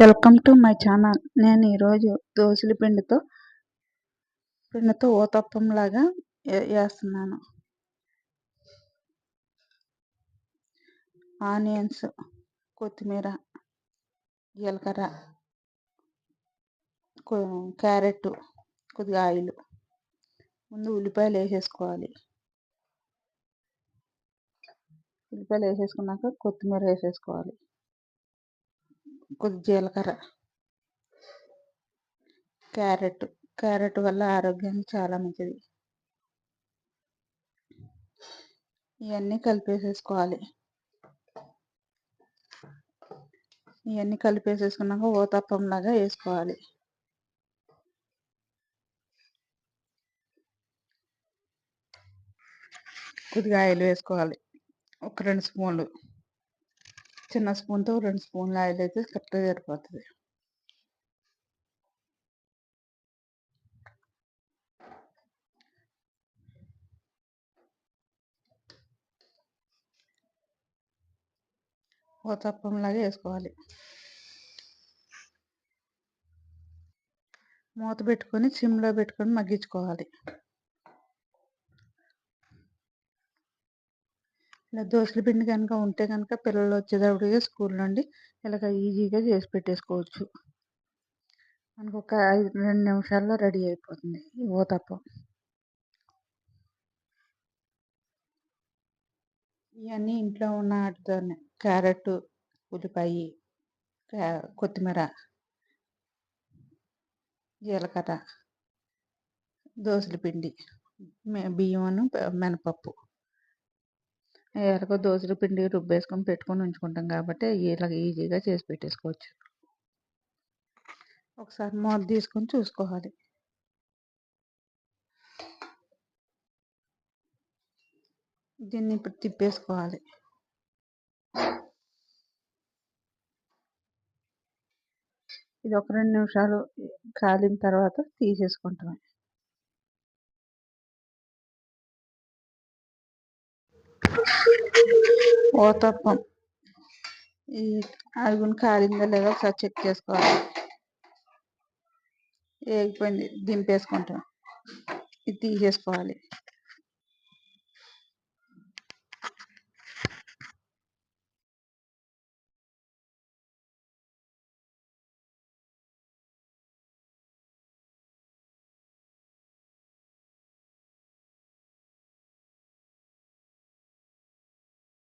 Welcome to my channel నేను ఈరోజు దోసల పిండితో పిండితో ఊతప్పం లాగా వేస్తున్నాను ఆనియన్స్ కొత్తిమీర జీలకర్ర క్యారెట్ కొద్దిగా ఆయిల్. ముందు ఉల్లిపాయలు వేసేసుకోవాలి. ఉల్లిపాయలు వేసేసుకున్నాక కొత్తిమీర వేసేసుకోవాలి. కొద్ది జీలకర్ర. క్యారెట్ క్యారెట్ వల్ల ఆరోగ్యానికి చాలా మంచిది. ఇవన్నీ కలిపేసేసుకోవాలి. ఇవన్నీ కలిపేసేసుకున్నాక ఓతప్పం లాగా వేసుకోవాలి. కొద్దిగా ఆయిల్ వేసుకోవాలి. ఒక రెండు స్పూన్లు. చిన్న స్పూన్తో రెండు స్పూన్ల ఆయిల్ అయితే కరెక్ట్గా సరిపోతుంది. లాగా వేసుకోవాలి. మూత పెట్టుకొని సిమ్లో పెట్టుకొని మగ్గించుకోవాలి. ఇలా దోశల పిండి కనుక ఉంటే కనుక పిల్లలు వచ్చేటప్పటికి స్కూల్ నుండి ఇలాగ ఈజీగా చేసి పెట్టేసుకోవచ్చు. మనకు ఒక ఐదు రెండు నిమిషాల్లో రెడీ అయిపోతుంది ఈ ఊతప్పం. ఇవన్నీ ఇంట్లో ఉన్న వాటితోనే క్యారెట్ ఉల్లిపాయ కొత్తిమీర జీలకర్ర దోసల పిండి బియ్యమును మినపప్పు. ఎలాగో దోశల పిండి రుబ్బేసుకొని పెట్టుకొని ఉంచుకుంటాం కాబట్టి ఇలాగ ఈజీగా చేసి పెట్టేసుకోవచ్చు. ఒకసారి మూత తీసుకొని చూసుకోవాలి. దీన్ని ఇప్పుడు తిప్పేసుకోవాలి. ఇది ఒక రెండు నిమిషాలు కాలిన తర్వాత తీసేసుకుంటాం. ఓతప్పం ఈ అడుగున కాలిందో లేదా ఒకసారి చెక్ చేసుకోవాలి. ఏగిపోయింది దింపేసుకుంటాం ఇది తీసేసుకోవాలి.